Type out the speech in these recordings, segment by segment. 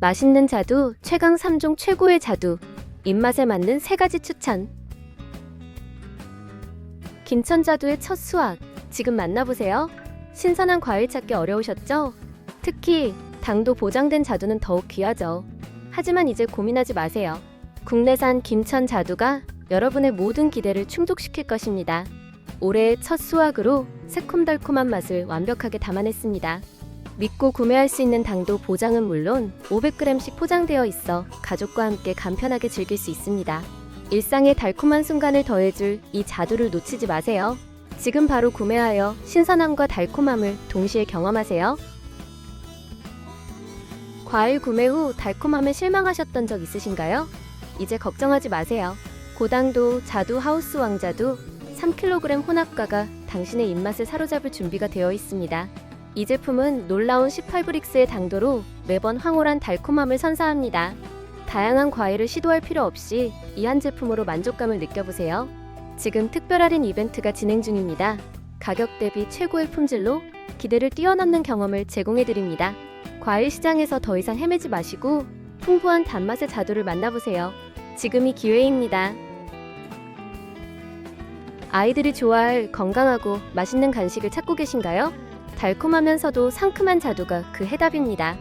맛있는 자두, 최강 3종 최고의 자두. 입맛에 맞는 세 가지 추천. 김천 자두의 첫 수확. 지금 만나보세요. 신선한 과일 찾기 어려우셨죠? 특히 당도 보장된 자두는 더욱 귀하죠. 하지만 이제 고민하지 마세요. 국내산 김천 자두가 여러분의 모든 기대를 충족시킬 것입니다. 올해의 첫 수확으로 새콤달콤한 맛을 완벽하게 담아냈습니다. 믿고 구매할 수 있는 당도 보장은 물론 500g씩 포장되어 있어 가족과 함께 간편하게 즐길 수 있습니다. 일상의 달콤한 순간을 더해줄 이 자두를 놓치지 마세요. 지금 바로 구매하여 신선함과 달콤함을 동시에 경험하세요. 과일 구매 후 달콤함에 실망하셨던 적 있으신가요? 이제 걱정하지 마세요. 고당도 자두 하우스 왕자도 3kg 혼합과가 당신의 입맛을 사로잡을 준비가 되어 있습니다. 이 제품은 놀라운 18브릭스의 당도로 매번 황홀한 달콤함을 선사합니다. 다양한 과일을 시도할 필요 없이 이 한 제품으로 만족감을 느껴보세요. 지금 특별 할인 이벤트가 진행 중입니다. 가격 대비 최고의 품질로 기대를 뛰어넘는 경험을 제공해드립니다. 과일 시장에서 더 이상 헤매지 마시고 풍부한 단맛의 자두를 만나보세요. 지금이 기회입니다. 아이들이 좋아할 건강하고 맛있는 간식을 찾고 계신가요? 달콤하면서도 상큼한 자두가 그 해답입니다.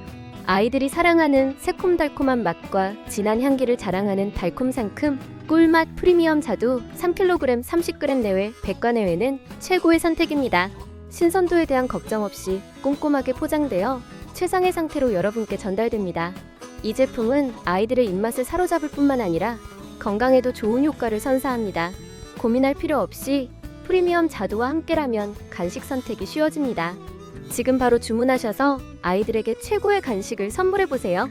아이들이 사랑하는 새콤달콤한 맛과 진한 향기를 자랑하는 달콤상큼 꿀맛 프리미엄 자두 3kg 30g 내외 백관내외는 최고의 선택입니다. 신선도에 대한 걱정 없이 꼼꼼하게 포장되어 최상의 상태로 여러분께 전달됩니다. 이 제품은 아이들의 입맛을 사로잡을 뿐만 아니라 건강에도 좋은 효과를 선사합니다. 고민할 필요 없이 프리미엄 자두와 함께라면 간식 선택이 쉬워집니다. 지금 바로 주문하셔서 아이들에게 최고의 간식을 선물해 보세요.